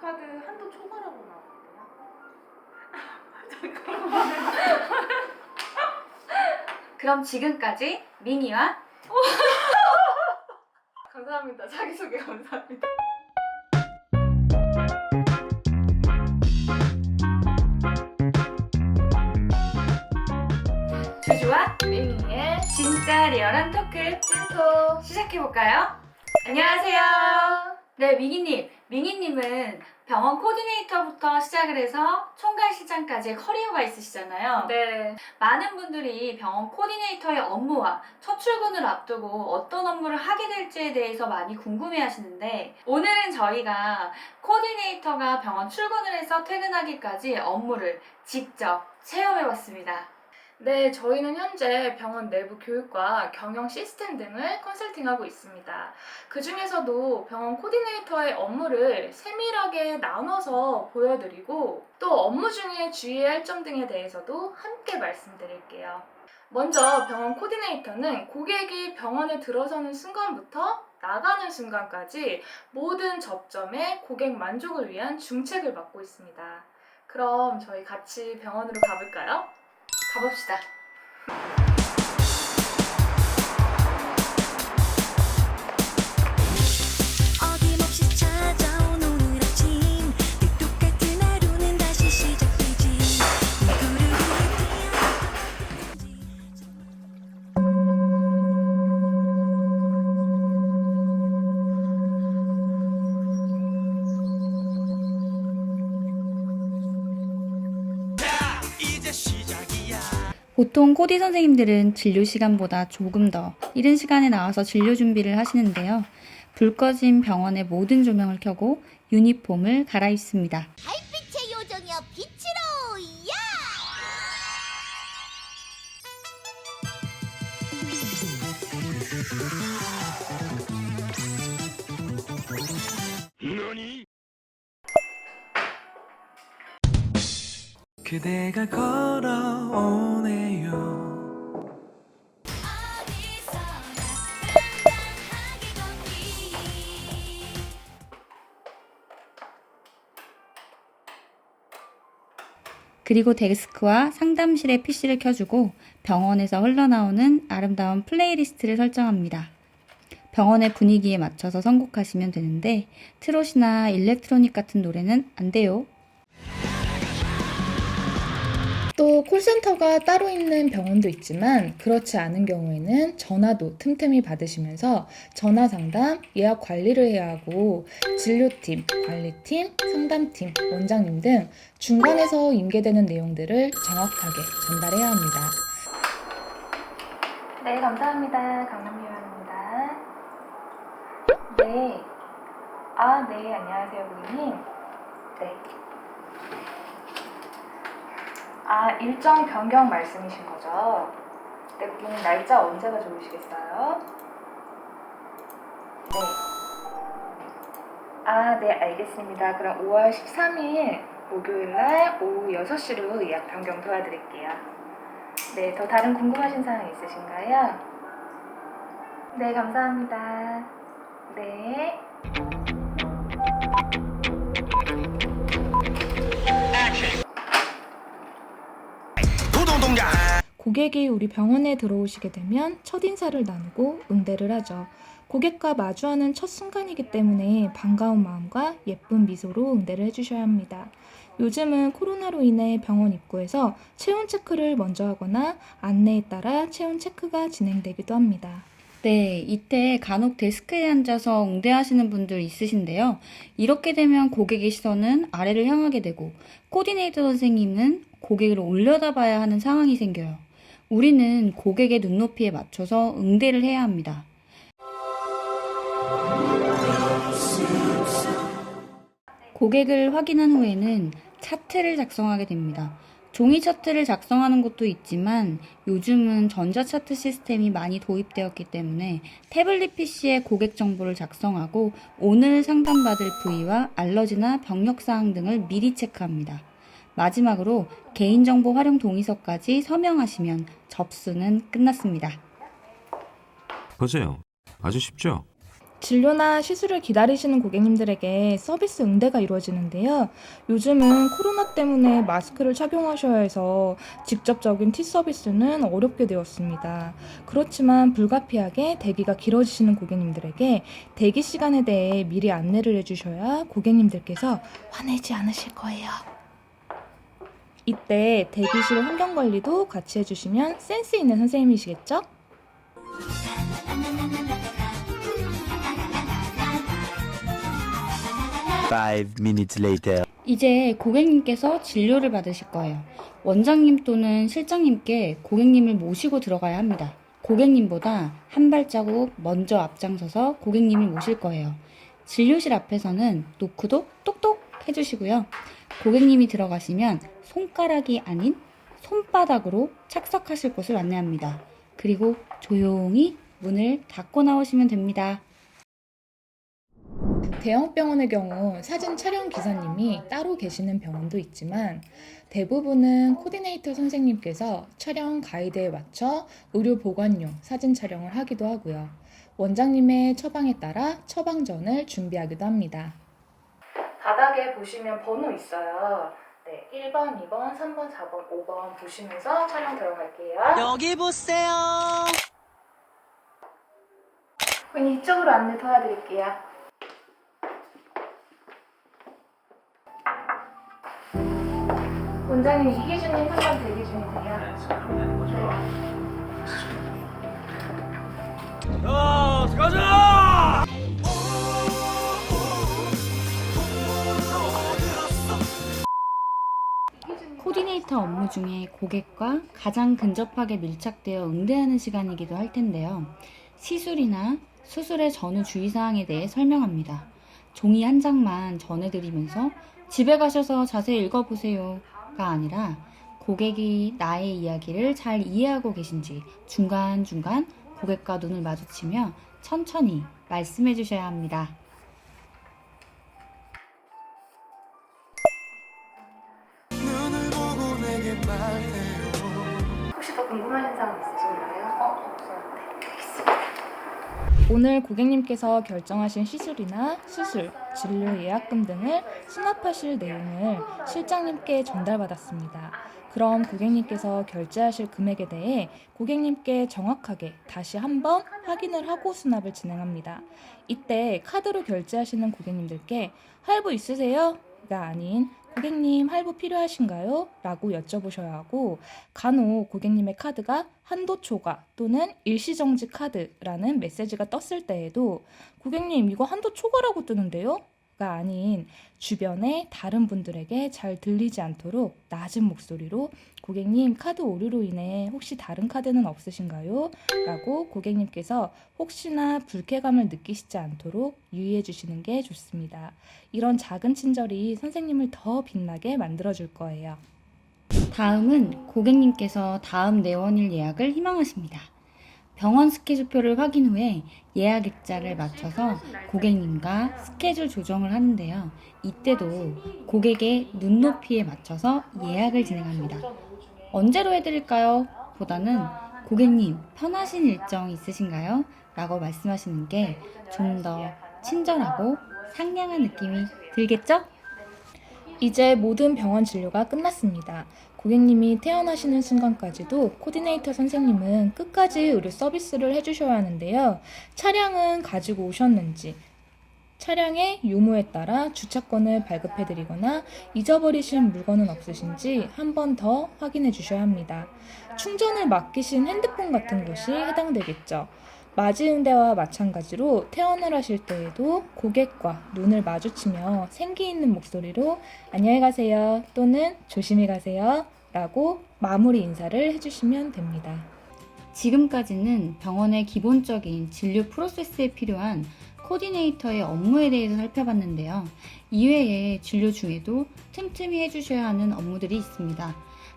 카드 한도 초과라고 나왔거든요. 그럼 지금까지 미니와 감사합니다. 자기소개 감사합니다. 주주와 미니의 진짜 리얼한 토크 찐토 시작해볼까요? 안녕하세요. 네, 미니님. 미니님은 병원 코디네이터부터 시작을 해서 총괄 시장까지의 커리어가 있으시잖아요. 네. 많은 분들이 병원 코디네이터의 업무와 첫 출근을 앞두고 어떤 업무를 하게 될지에 대해서 많이 궁금해 하시는데 오늘은 저희가 코디네이터가 병원 출근을 해서 퇴근하기까지 업무를 직접 체험해 봤습니다. 네, 저희는 현재 병원 내부 교육과 경영 시스템 등을 컨설팅하고 있습니다. 그 중에서도 병원 코디네이터의 업무를 세밀하게 나눠서 보여드리고 또 업무 중에 주의해야 할 점 등에 대해서도 함께 말씀드릴게요. 먼저 병원 코디네이터는 고객이 병원에 들어서는 순간부터 나가는 순간까지 모든 접점에 고객 만족을 위한 중책을 맡고 있습니다. 그럼 저희 같이 병원으로 가볼까요? 가봅시다. 어김없이 찾아온 오늘 아침. 늘 똑같은 하루는 다시 시작되지. 무릎을 뛰어 보통 코디 선생님들은 진료 시간보다 조금 더 이른 시간에 나와서 진료 준비를 하시는데요. 불 꺼진 병원의 모든 조명을 켜고 유니폼을 갈아입습니다. 빛의 요정이여 빛으로 야! 그대가 걸어오네요 그리고 데스크와 상담실의 PC를 켜주고 병원에서 흘러나오는 아름다운 플레이리스트를 설정합니다. 병원의 분위기에 맞춰서 선곡하시면 되는데 트롯이나 일렉트로닉 같은 노래는 안 돼요. 또 콜센터가 따로 있는 병원도 있지만 그렇지 않은 경우에는 전화도 틈틈이 받으시면서 전화 상담, 예약 관리를 해야 하고 진료팀, 관리팀, 상담팀, 원장님 등 중간에서 인계되는 내용들을 정확하게 전달해야 합니다. 네, 감사합니다. 강남유연입니다. 네. 아, 네, 안녕하세요, 고객님. 네. 아, 일정 변경 말씀이신 거죠? 네, 고객님 날짜 언제가 좋으시겠어요? 네. 아, 네, 알겠습니다. 그럼 5월 13일 목요일 날 오후 6시로 예약 변경 도와드릴게요. 네, 더 다른 궁금하신 사항 있으신가요? 네, 감사합니다. 네. 고객이 우리 병원에 들어오시게 되면 첫 인사를 나누고 응대를 하죠. 고객과 마주하는 첫 순간이기 때문에 반가운 마음과 예쁜 미소로 응대를 해주셔야 합니다. 요즘은 코로나로 인해 병원 입구에서 체온 체크를 먼저 하거나 안내에 따라 체온 체크가 진행되기도 합니다. 네, 이때 간혹 데스크에 앉아서 응대하시는 분들 있으신데요. 이렇게 되면 고객의 시선은 아래를 향하게 되고 코디네이터 선생님은 고객을 올려다봐야 하는 상황이 생겨요. 우리는 고객의 눈높이에 맞춰서 응대를 해야 합니다. 고객을 확인한 후에는 차트를 작성하게 됩니다. 종이 차트를 작성하는 곳도 있지만 요즘은 전자 차트 시스템이 많이 도입되었기 때문에 태블릿 PC에 고객 정보를 작성하고 오늘 상담받을 부위와 알러지나 병력 사항 등을 미리 체크합니다. 마지막으로 개인정보 활용 동의서까지 서명하시면 접수는 끝났습니다. 보세요. 아주 쉽죠? 진료나 시술을 기다리시는 고객님들에게 서비스 응대가 이루어지는데요. 요즘은 코로나 때문에 마스크를 착용하셔야 해서 직접적인 티 서비스는 어렵게 되었습니다. 그렇지만 불가피하게 대기가 길어지시는 고객님들에게 대기 시간에 대해 미리 안내를 해주셔야 고객님들께서 화내지 않으실 거예요. 이때 대기실 환경 관리도 같이 해주시면 센스 있는 선생님이시겠죠? Five minutes later. 이제 고객님께서 진료를 받으실 거예요. 원장님 또는 실장님께 고객님을 모시고 들어가야 합니다. 고객님보다 한 발자국 먼저 앞장서서 고객님을 모실 거예요. 진료실 앞에서는 노크도 똑똑 해주시고요. 고객님이 들어가시면 손가락이 아닌 손바닥으로 착석하실 곳을 안내합니다. 그리고 조용히 문을 닫고 나오시면 됩니다. 대형 병원의 경우 사진 촬영 기사님이 따로 계시는 병원도 있지만 대부분은 코디네이터 선생님께서 촬영 가이드에 맞춰 의료 보관용 사진 촬영을 하기도 하고요. 원장님의 처방에 따라 처방전을 준비하기도 합니다. 바닥에 보시면 번호 있어요. 네, 1번, 2번, 3번, 4번, 5번 보시면서 촬영 들어갈게요. 여기 보세요. 그럼 이쪽으로 안내 도와드릴게요. 원장님 이기준님 한번 대기 중이세요. 코디 네이터 업무 중에 고객과 가장 근접하게 밀착되어 응대하는 시간이기도 할 텐데요. 시술이나 수술의 전후 주의사항에 대해 설명합니다. 종이 한 장만 전해드리면서 집에 가셔서 자세히 읽어보세요가 아니라 고객이 나의 이야기를 잘 이해하고 계신지 중간중간 고객과 눈을 마주치며 천천히 말씀해 주셔야 합니다. 오늘 고객님께서 결정하신 시술이나 수술, 진료 예약금 등을 수납하실 내용을 실장님께 전달받았습니다. 그럼 고객님께서 결제하실 금액에 대해 고객님께 정확하게 다시 한번 확인을 하고 수납을 진행합니다. 이때 카드로 결제하시는 고객님들께 할부 있으세요? 가 아닌 고객님 할부 필요하신가요? 라고 여쭤보셔야 하고 간혹 고객님의 카드가 한도 초과 또는 일시정지 카드라는 메시지가 떴을 때에도 고객님 이거 한도 초과라고 뜨는데요? 가 아닌 주변의 다른 분들에게 잘 들리지 않도록 낮은 목소리로 고객님 카드 오류로 인해 혹시 다른 카드는 없으신가요? 라고 고객님께서 혹시나 불쾌감을 느끼시지 않도록 유의해 주시는 게 좋습니다. 이런 작은 친절이 선생님을 더 빛나게 만들어 줄 거예요. 다음은 고객님께서 다음 내원일 예약을 희망하십니다. 병원 스케줄표를 확인 후에 예약 일자를 맞춰서 고객님과 스케줄 조정을 하는데요. 이때도 고객의 눈높이에 맞춰서 예약을 진행합니다. 언제로 해드릴까요? 보다는 고객님 편하신 일정 있으신가요? 라고 말씀하시는 게 좀 더 친절하고 상냥한 느낌이 들겠죠? 이제 모든 병원 진료가 끝났습니다. 고객님이 퇴원하시는 순간까지도 코디네이터 선생님은 끝까지 의료 서비스를 해주셔야 하는데요. 차량은 가지고 오셨는지, 차량의 유무에 따라 주차권을 발급해드리거나 잊어버리신 물건은 없으신지 한 번 더 확인해 주셔야 합니다. 충전을 맡기신 핸드폰 같은 것이 해당되겠죠. 맞이응대와 마찬가지로 퇴원을 하실 때에도 고객과 눈을 마주치며 생기 있는 목소리로 안녕히 가세요 또는 조심히 가세요 라고 마무리 인사를 해주시면 됩니다. 지금까지는 병원의 기본적인 진료 프로세스에 필요한 코디네이터의 업무에 대해서 살펴봤는데요. 이외에 진료 중에도 틈틈이 해주셔야 하는 업무들이 있습니다.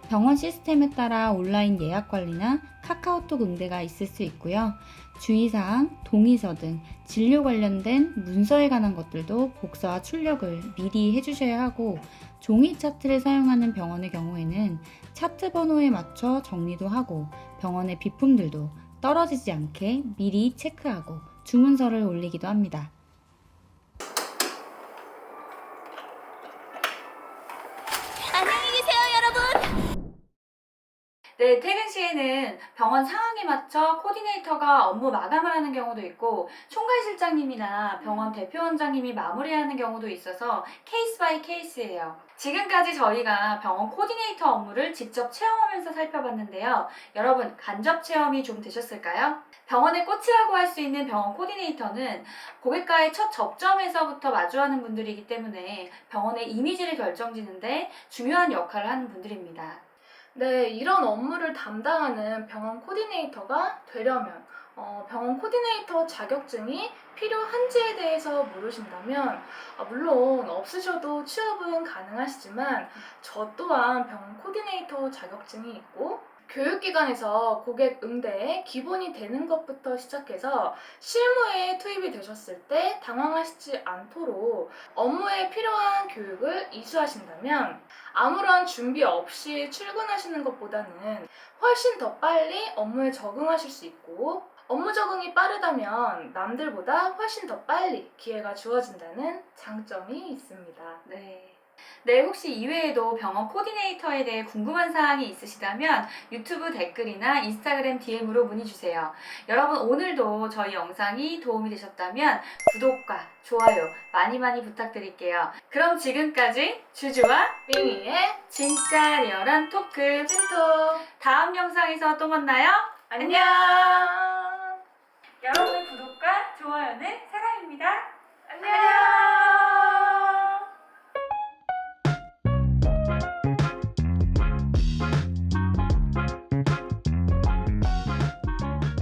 병원 시스템에 따라 온라인 예약 관리나 카카오톡 응대가 있을 수 있고요. 주의사항, 동의서 등 진료 관련된 문서에 관한 것들도 복사와 출력을 미리 해주셔야 하고 종이 차트를 사용하는 병원의 경우에는 차트 번호에 맞춰 정리도 하고 병원의 비품들도 떨어지지 않게 미리 체크하고 주문서를 올리기도 합니다. 안녕히 계세요, 여러분. 네, 퇴근 시에는 병원 상황에 맞춰 코디네이터가 업무 마감을 하는 경우도 있고 총괄 실장님이나 병원 대표 원장님이 마무리하는 경우도 있어서 케이스 바이 케이스예요. 지금까지 저희가 병원 코디네이터 업무를 직접 체험하면서 살펴봤는데요. 여러분 간접 체험이 좀 되셨을까요? 병원의 꽃이라고 할 수 있는 병원 코디네이터는 고객과의 첫 접점에서부터 마주하는 분들이기 때문에 병원의 이미지를 결정짓는데 중요한 역할을 하는 분들입니다. 네, 이런 업무를 담당하는 병원 코디네이터가 되려면 어, 병원 코디네이터 자격증이 필요한지에 대해서 물으신다면 아, 물론 없으셔도 취업은 가능하시지만 저 또한 병원 코디네이터 자격증이 있고 교육기관에서 고객 응대에 기본이 되는 것부터 시작해서 실무에 투입이 되셨을 때 당황하시지 않도록 업무에 필요한 교육을 이수하신다면 아무런 준비 없이 출근하시는 것보다는 훨씬 더 빨리 업무에 적응하실 수 있고 업무 적응이 빠르다면 남들보다 훨씬 더 빨리 기회가 주어진다는 장점이 있습니다. 네. 네, 혹시 이외에도 병원 코디네이터에 대해 궁금한 사항이 있으시다면 유튜브 댓글이나 인스타그램 DM으로 문의 주세요. 여러분 오늘도 저희 영상이 도움이 되셨다면 구독과 좋아요 많이 많이 부탁드릴게요. 그럼 지금까지 주주와 윙윙의 진짜 리얼한 토크 센터 다음 영상에서 또 만나요. 안녕. 여러분의 구독과 좋아요는 사랑입니다. 안녕. 안녕.